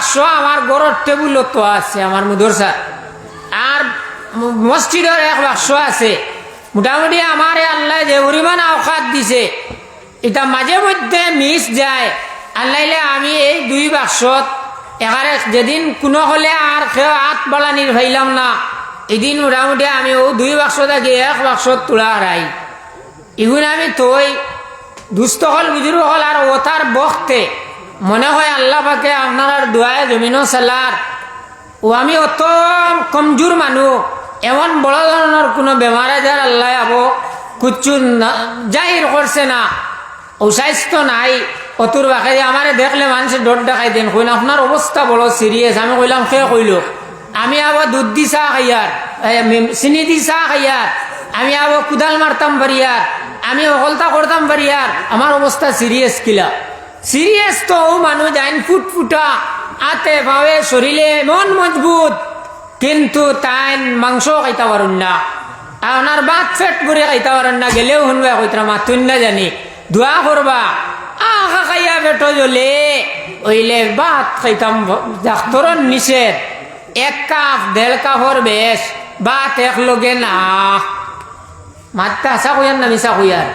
বাক্স আমার গড়ের টেবুলত তো আছে, আমার মুদরসা আর মসজিদের এক বাক্স আছে। মোটামুটি আমার আল্লাহ যে পরিমাণ আওকাত দিছে, এটা মাঝে মধ্যে মিস যায়। আল্লাহলে আমি এই দুই বাক্সত এখানে যেদিন কোনো হলে আর কেউ হাত বালানির ভাইলাম না, এদিন মোটামুটি আমি ও দুই বাক্স থাকি, এক বাক্সত তোলা হারাই এগুলো আমি তৈ দুস্থ হল বুজুর্গ হল আর ও তার বখতে মনে হয় আল্লাহ পাকে আপনার দোয়ায় জমিনও চালার ও আমি অত কমজোর মানুষ এমন বড় ধরনের কোনো বেমার আজার আল্লাহ আবো কুচ্ছু জাহির করছে না। ও স্বাস্থ্য নাই। অতুর বাকে আমারে দেখলে মানুষে ডর দেখাই দেন। কইন আপনার অবস্থা বড় সিরিয়াস আমি কইলাম সে কইল। আমি আবার দুধ দি চাহ খাইয়ার চিনি দি চাহ খাইয়ার আমি আবার কুদাল মারতাম পারিয়ার আমি অকলতা করতাম পারিয়ার আমার অবস্থা সিরিয়াস কিলা। সিরিয়াস তো ও মানুষ যাইন ফুটফুটা, আতে ভাবে শরীরে এমন মজবুত, কিন্তু তাই মাংস খাইতে পারুন না। আর ওনার বাত ফেট করে খাইতে পারেন না, গেলেও শুনবা কইতরা মাতুন না জানি। দোয়া করবা। আহা খাইয়া বেটো জ্বলে, ওইলে বাত খাইতাম ডাক্তরন নিষেধ। এক কাপ, দেড় কাপর বেশ, বাত এক লগে না। মাত্রা আশা কইয়ার না মিশা কইয়ার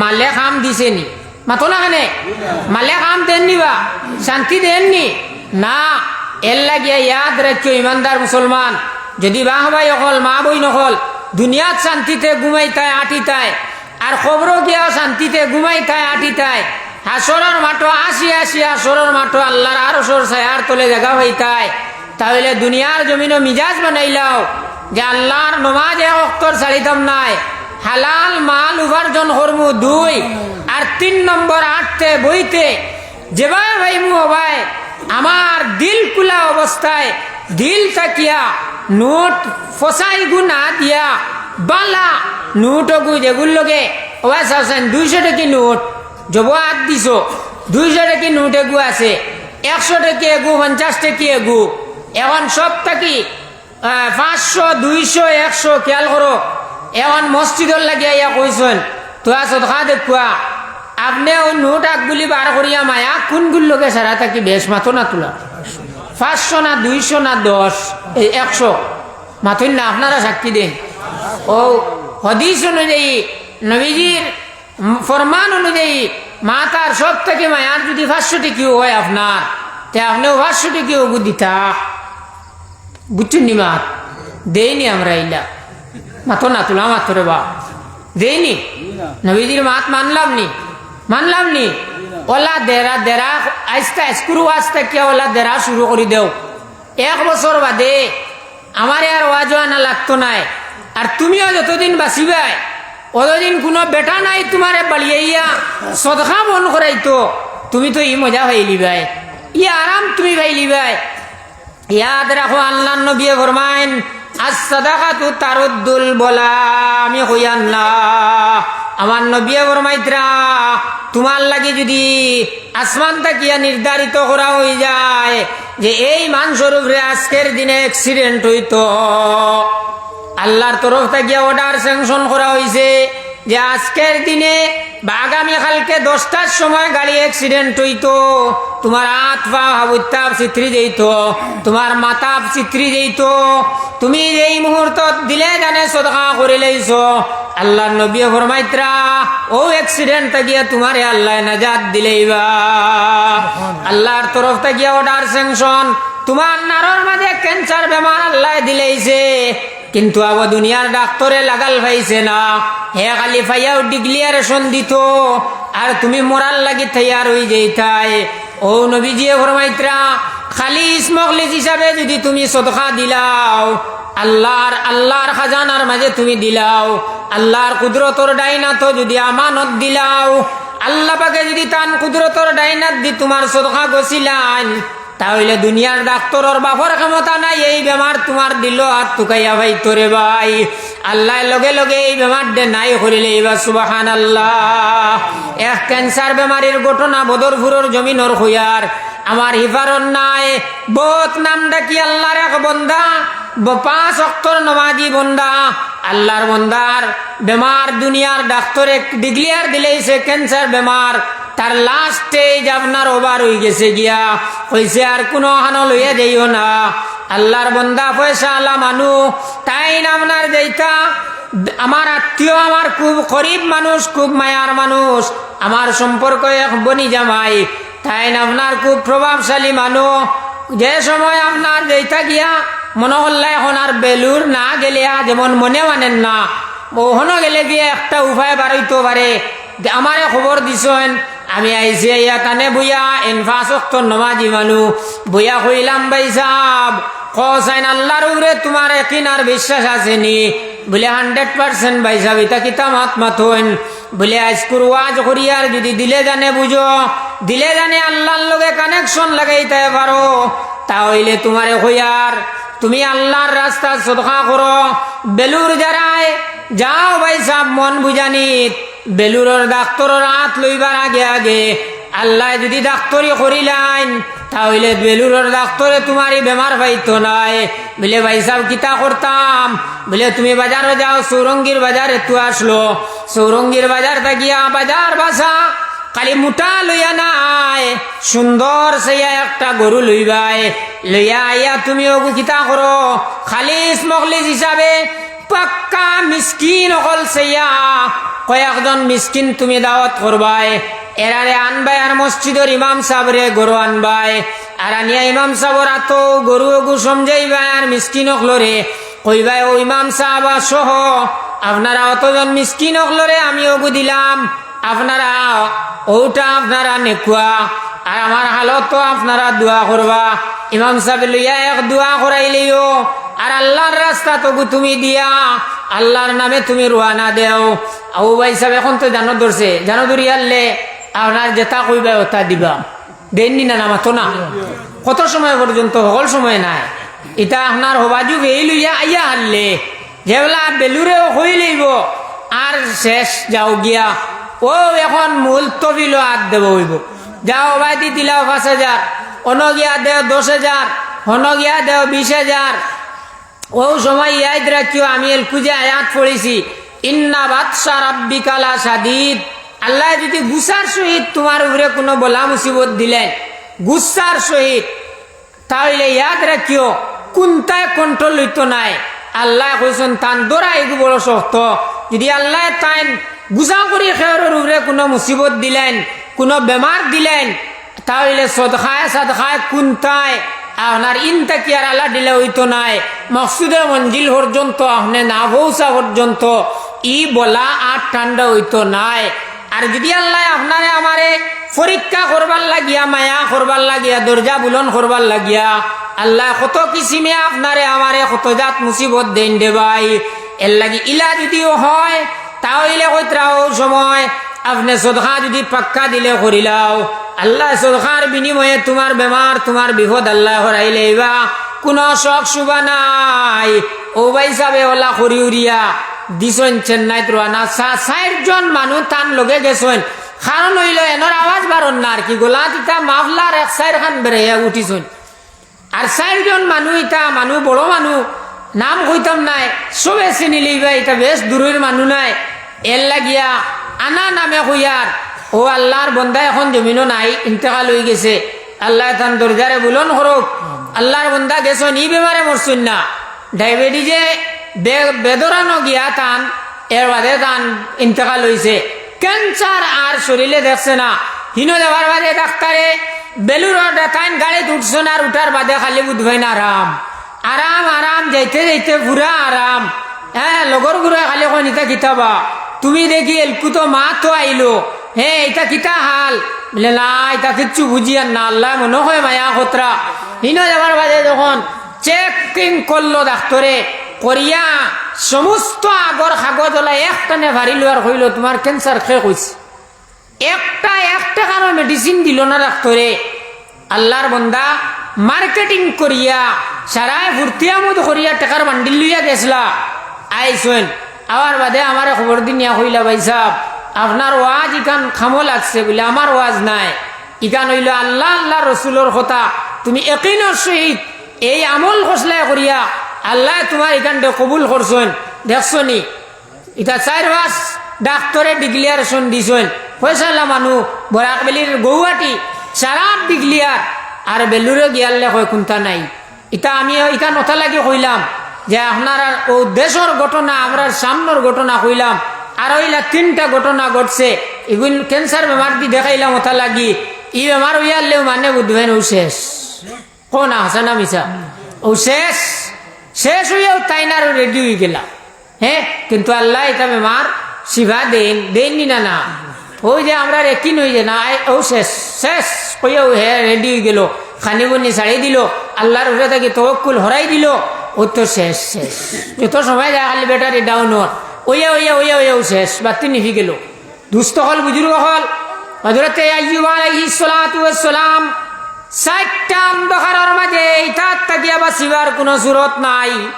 মালে খাম দিছে নি? মাতো না মালে কাম দেননি বা? শান্তি দেননি? না, এর লাগিয়া ইয়াদ রাখিও ইমানদার মুসলমান। যদি বাহ ভাই অকল, মা বই নকল দুনিয়াত শান্তিতে ঘুমাইতায় আটিতায় আর খবর গিয়া শান্তিতে ঘুমাইতায় আটিতায় হাসরের মাঠো আসি আসি হাসরের মাঠো, আল্লাহর আরও সর ছায়ার তলে জায়গা হইতায় তাহলে দুনিয়ার জমিনও মিজাজ বানাইলাও, যে আল্লাহর নমাজ এক অক্তর ছাড়িতাম নাই। হালাল মাল উপার্জন করমু দুই, আর তিন নম্বর আটতে বইতে যেভাবে ভাইমু হবাই আমার দিল কুলা অবস্থায়, দিল তাকিয়া, নোট ফসাই গু না দিয়া, বালা নোট গু যেগুলো লগে ওয়া চাওছেন দুইশো টাকি নোট, জব হাত দিছ, দুইশো টাকি নোট এগু আছে, একশো টাকি এগু পঞ্চাশ টাকি এগু এখন সব থাকি পাঁচশো, দুইশো, একশো খেয়াল করো এখন মসজিদর লাগিয়া কইছেন তোয়া সদকা দেখুয়া আপনি ও নোট আগগুলি বার করিয়া মায়া কোন গুলোকে সারা থাকি বেশ মাথো না তোলা? পাঁচশো না দুইশো না দশ, এই একশো। মাথুন না আপনারা সাক্ষী দেন। ও হদিস অনুযায়ী নবীজির ফরমান অনুযায়ী মাতার সব থেকে মায়ার যদি পাঁচশো টিকিও হয় আপনার তে আপনিও পাঁচশো টিকিও দিতা বুঝছেন নি মাত? দেইনি আমরা ইলা মাতো না তুলা মাত্র রে বা দেইনি নবীজির মাত মানলাম নি মানলাম নি ওলা দেরা দেরা আস্তে স্কুরু আস্তে কে ওলা দেরা শুরু করে দেও এক বছর বাদে আমার আর ওয়াজ আনা লাগতো নাই আর তুমিও যতদিন বাঁচিবাই অতদিন কোনো বেটা নাই তোমারে বাড়িয়াইয়া সদকা বন করাইতো তুমি তো ই মজা ভাইলি ভাই ই আরাম তুমি ভাইলি ভাই ইয়াদ রাখো আল্লাহ নবী ফরমাইন আসাদাকাতু তারুদ্দুল বলা, আমি হইয়ান না আমার নবী বরমাইত্রা তোমার লাগি যদি আসমান তাকিয়া নির্ধারিত করা হয়ে যায়, যে এই মানস্বরূপ আজকের দিনে অ্যাক্সিডেন্ট হইত। আল্লাহর তরফ থেকে অর্ডার স্যাংশন করা হয়েছে যে আজকের দিনে বা আগামীকালকে দশটার সময় গাড়ি অ্যাক্সিডেন্ট হইতো, তোমার হাত পা হাবুত্তাপ চিত্রি যেত তোমার মাতাপ চিত্রি যেত তুমি এই মুহূর্ত দিলে জানে সদকা করে লইছ। আল্লাহ নবী ফরমাইত্রা, ও অ্যাক্সিডেন্ট গিয়া তোমারে আল্লাহ নাজাত দিলেইবা। আল্লাহর তরফ থেকে অর্ডার স্যাংশন তোমার নারর মাঝে ক্যান্সার বেমার আল্লাহ দিলেইছে। কিন্তু আবো দুনিয়ার ডাক্তরে লাগাল পাইছে না। হে খালি ফাইয়াও ডিক্লিয়ারেশন দিত। আর তুমি মরার লাগি তৈয়ার হয়ে যেতাই ও নবীজিয়ে ফরমাইত্রা, খালি স্মগলিজ হিসাবে যদি তুমি সদকা দিলাও, আল্লাহর আল্লাহর খাজানার মাঝে তুমি দিলাও, আল্লাহর কুদরতর ডাইনাত যদি আমানত দিলাও, আল্লাহ পাকে যদি তান কুদরতর ডাইনাত দি তোমার সদকা গছিলান তাহলে দুনিয়ার ডাক্তরের বাপর ক্ষমতা নাই, এই বেমার তোমার দিল আর তুকাইয়া ভাই, তোরে ভাই। আল্লাহ লগে লগে এই বেমার দে নাই করিলে এবার সুবাহান আল্লাহ এক ক্যান্সার বেমারির ঘটনা বদরপুরের জমিনর হইয়ার। আমার হিফারন নাই। বহুত নাম ডাকি আল্লাহর এক বন্দা? ব- পাঁচ অক্টর নমাজি বন্দা। আল্লাহর বন্দার বেমার দুনিয়ার ডাক্তরে ডিক্লিয়ার দিলেই সে ক্যান্সার বেমার। তার লাস্ট আপনার ওভার হয়ে গেছে গিয়া কইছে আর কোনো হানো লইয়া যাইও না। আল্লাহর বন্দা পয়সা আল্লাহ মানু, তাই আপনার যেইটা আমার আত্মীয় আমার খুব গরিব মানুষ, খুব মায়ার মানুষ, আমার সম্পর্ক এক বনি জামাই, তাই আপনার খুব প্রভাবশালী মানুষ যে সময় আপনার যেইটা গিয়া মনে হল্লা এখন আর বেলুর না গেলিয়া যেমন মনে মানেন না, ওহনো গেলে গিয়ে একটা উপায় বাড়াইতে পারে। আমারে খবর দিছেন আমি আইসি আইয়া কানে বইয়া এনফাসক্ত নমাজি মানু। বইয়া কইলাম, ভাই সাহ কসাইন আল্লাহর উপরে তোমার একিন আর বিশ্বাস আসেনি বলে, হান্ড্রেড পার্সেন্ট, ভাই সাহেব এটা কিতা মাত মাথইন বলে, আজকুর ওয়াজ করিয়ার যদি দিলে জানে বুঝো। দিলে জানে আল্লাহর লগে কানেকশন লাগাইতে পারো। তাহলে তোমারে হইয়ার তুমি আল্লাহর রাস্তা সদকা করো। বেলুর যারায় যাও, ভাই সাহ মন বুঝানিত বেলুরের ডাক্তরের হাত লইবার আগে আগে আল্লাহ যদি ডাক্তরি করিলাইন তাহলে বেলুরের ডাক্তরে তোমারই বেমার পাইতো নাই। বলে, ভাই সাহেব কিতা করতাম? বলে, তুমি বাজারে যাও, সৌরঙ্গীর বাজারে তু আসলো। সৌরঙ্গীর বাজার থাকিয়া বাজার বাসা খালি মোটা লইয়া নাই, সুন্দর সেইয়া একটা গরু লইবাই। লইয়া আইয়া তুমি ওগু কিতা করো? খালি মখলিস হিসাবে পাক্কা মিসকিন অকল সেইয়া। কয়েকজন মিসকিন তুমি দাওয়াত করবাই? এরারে আনবাই আর মসজিদর ইমাম সাবরে গরু আনবাই। আর আনিয়া ইমাম সাবর আত গরু ওগু সমঝাইবাই আর মিসকিন অকলরে কইবাই, ও ইমাম সাহাবা সহ আপনারা অতজন মিসকিন অকলরে আমি ওগু দিলাম। আপনারা ওটা আপনারা নেকুয়া। আর আমার হালত তো আপনারা দোয়া করবা। ইমাম সাহেব লইয়া এক দোয়া করাইলেও, আর আল্লাহর রাস্তা তবু তুমি দিয়া। আল্লাহর নামে তুমি রোয়ানা দেও। আবু ভাই সাহেব এখন তো জানো ধরছে। জানো ধরি আনলে আপনার যেটা কইবা ওটা দিবা। দেননি না নামাতো না? কত সময় পর্যন্ত? সকল সময় নাই। এটা আপনার হবাজুগ এই লইয়া আইয়া হারলে যেবেলা বেলুরেও হই লইব। আর শেষ যাও গিয়া। ও এখন মূল তবিল হাত দেব হইব। যাও বাইদি দিলাও পাঁচ হাজার। অন গিয়া দেও দশ হাজার। হন গিয়া দেও বিশ হাজার। ও সময় ইয়াদ রাখিও, আমি এলকুজে আয়াত পড়েছি। ইন্না বাদশা রাব্বিকালা সাদিদ আল্লাহ যদি গুসার সহিত তোমার উপরে কোনো বলা মুসিবত দিলেন গুসার সহিত, তাহলে ইয়াদ রাখিও কোনটায় কন্ট্রোল হইতো নাই। আল্লাহ কইছেন, তান দোরা এগু বড় শক্ত। যদি আল্লাহ তাইন গুজা করি খেয়রের উপরে কোনো মুসিবত দিলেন, কোনো বেমার দিলেন, তাহলে সদখায় সদখায় কোনটায় আপনার ইনটা কি আর দিলে হইতো নাই। মকসুদের মঞ্জিল পর্যন্ত, আপনি না পৌঁছা পর্যন্ত, ই বলা আর ঠান্ডা হইতো নাই। আর যদি আল্লাহ আপনারে আমারে পরীক্ষা করবার লাগিয়া, মায়া করবার লাগিয়া, দরজা বুলন করবার লাগিয়া, আল্লাহ কত কিসিমে আপনারে আমারে কত জাত মুসিবত দেন দে ভাই। এর লাগি ইলা যদিও হয়, তাও তাহলে কইতরাও সময়, আপনি সদখা যদি পাক্কা দিলে করিলাও। আল্লাহ সদখার বিনিময়ে তোমার বেমার, তোমার বিপদ আল্লাহ হরাইলে বা কোনো শখ শুভা নাই। ও ভাই সাবে ওলা করি উড়িয়া দিছন চেন্নাইত রানা ষাট জন মানুষ তান লগে গেছেন। কারণ হইল এনর আওয়াজ বারণ না আর কি গোলা তিতা মাফলার এক সাইড খান বেড়ে উঠিছন। আর চারজন মানুষ ইটা মানুষ বড় মানুষ নাম কইতাম নাই। সবে চিনি লইবা এটা বেশ দূরের মানুষ নাই। এর লাগিয়া আনা নামে কইয়ার ও আল্লাহর বন্ধা এখন জমিনও নাই, ইন্তেকাল হয়ে গেছে। আল্লাহ তান দরজারে বুলন করুক। আল্লাহর বন্ধা গেছো, নি বেমারে মরছুন না। ডায়াবেটিসে বেদরানো গিয়া তান, এর বাদে তান ইন্তেকাল হয়েছে ক্যান্সার আর শরীরে দেখছে না। হিনো দেওয়ার বাদে ডাক্তারে বেলুর তাইন গাড়িতে উঠছো না, আর উঠার বাদে খালি বুধবাই না আরাম। আরাম আরাম, যাইতে যাইতে পুরা আরাম। হ্যাঁ লগর গুড়া খালি কন ইটা কিতাবা, তুমি দেখি এলকু তো মা তো আইলো। হে, এটা কিতা হাল? বলে, না, এটা কিচ্ছু বুঝি আর না, আল্লাহ মনে হয় মায়া খতরা। হিনো যাবার বাদে যখন চেকিং করল ডাক্তরে করিয়া সমস্ত আগর কাগজ ওলা একটানে ভারিল আর হইল তোমার ক্যান্সার শেষ হয়েছে একটা একটা কারও মেডিসিন দিল না ডাক্তরে আল্লাহর বন্দা মার্কেটিং করিয়া সারায় ভর্তিয়া মতো করিয়া টাকার বান্ডিল লইয়া গেছলা। আইসেন আবার বাদে আমার খবর দিনিয়া হইলা ভাই সাহ আপনার ওয়াজ ইখান খামো লাগছে বলে, আমার ওয়াজ নাই। ইখান হইল আল্লাহ আল্লাহ রসুলোর কথা। তুমি একিনের সহিত এই আমল খসলা করিয়া আল্লাহ তোমার এখানটা কবুল করছেন দেখছ নি এটা চার মাস ডাক্তরে ডিক্লিয়ারেশন দিছেন। ফয়সালা মানুষ বরাক বেলির গৌহাটি সারা দিগলিয়ার আর বেলুরে গিয়ালে কয়, কোনটা নাই? ইটা আমি ইটা নথা লাগি কইলাম যে আপনার ও দেশের ঘটনা আমরা সামনের ঘটনা কইলাম। আর ওইলা তিনটা ঘটনা ঘটছে। এগুন ক্যান্সার বেমার দি দেখাইলাম ওথা লাগি। ই বেমার হইয়ালেও মানে বুঝবেন ও শেষ। কোন হাসানা মিশা ও শেষ। শেষ হইয়াও তাই না রেডি হয়ে গেলাম হ্যাঁ কিন্তু আল্লাহ এটা বেমার শিবা দেন, দেননি না না। ওই যে আমরা রেকিন হয়ে যে, না ও শেষ শেষ। কইয়াও হে রেডি হয়ে গেল। খানি বনি ছাড়িয়ে দিল। আল্লাহর উপরে তাকে তবকুল হরাই দিল। ও তো শেষ শেষ। যত সময় যায়, খালি ব্যাটারি ডাউন হর ওইয়া ওইয়া ওইয়া ওইয়াও শেষ। বাতি নিভি গেল। দুস্থ হল, বুজুর্গ হল। হজরতে কোনো নাই।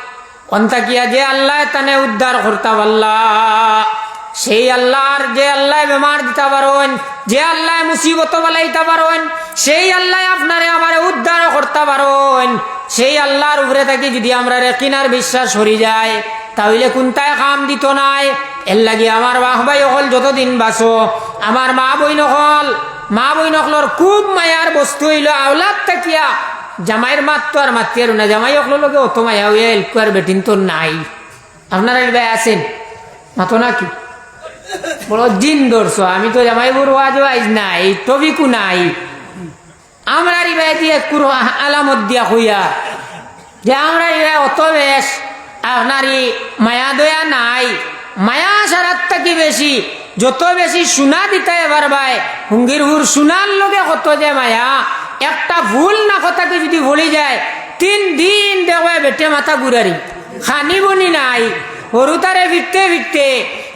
যে আল্লাহ তানে উদ্ধার সেই যে যে সেই আপনারে উদ্ধার করতে পারেন। সেই আল্লাহর উপরে থাকি যদি আমরা রেকিনার বিশ্বাস হরি যায়। তাহলে কোনটায় কাম দিত নাই? এর লাগি আমার বাহ ভাই হল যতদিন বাঁচো, আমার মা বইন হল মা বই নকলর খুব মায়ার বস্তু হইল আওলাদ তাকিয়া জামাইয়ের মাত তো আর মাতি আর না জামাই অকল লোকে অত মায়া হইয়া এলকু আর বেটিন তো নাই। আপনারা এই ভাই আছেন? মাতো নাকি? বড় জিন ধরছো আমি তো জামাই বুড়ো আজ আইজ নাই টবিকু নাই। আমরা ভাই দিয়ে কুরো আলামত দিয়া হইয়া। যে আমরা ভাই অত বেশ আপনার এই মায়া দয়া নাই। মায়া সারাত থাকি বেশি, যত বেশি সোনা দিতে ভাই, হুঙ্গির হুর সোনার লগে কত যে মায়া। একটা ভুল না কথাকে যদি বলি যায়, তিন দিন দেখবে বেটে মাথা ঘুরারি। খানি বনি নাই সরু তারে ফিরতে ফিরতে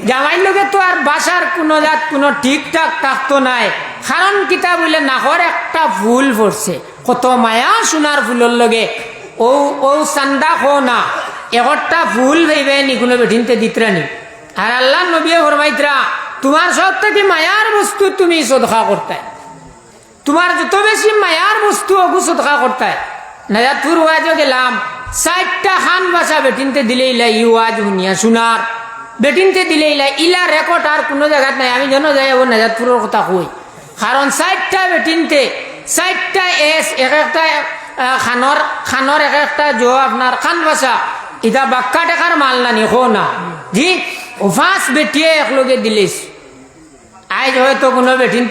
জামাইর লগে তো আর বাসার কোনো জাত, কোনো ঠিকঠাক থাকতো নাই। কারণ কিতা বলে নাহর একটা ভুল পড়ছে। কত মায়া সোনার ফুলের লগে। ও ও চান্দা খো না একটা ভুল ভেবে নি কোনো বেঠিনতে দিতরানি আর আল্লাহ নবী ফরমাইতরা তোমার সব থেকে মায়ার বস্তু তুমি সদখা করতে তোমার যত বেশি মায়ার বস্তু অগু সদখা করতে নাজাদপুর ওয়াজও গেলাম চারটা খান বাসা বেটিনতে দিলে ইলা ই ওয়াজ শুনিয়া শোনার। বেটিনতে দিলে ইলা ইলা রেকর্ড আর কোনো জায়গাত নাই আমি যেন যাই ও নাজাদপুরের কথা কই। কারণ চারটা বেটিনতে চারটা এস এক একটা আহ, খানর খানর এক একটা জো আপনার খান বাসা ইটা বাক্কা টাকার মাল না নি না। জি ও ফাঁস বেটিয়ে একলগে দিলিস। আজ হয়তো কোনো বেটিন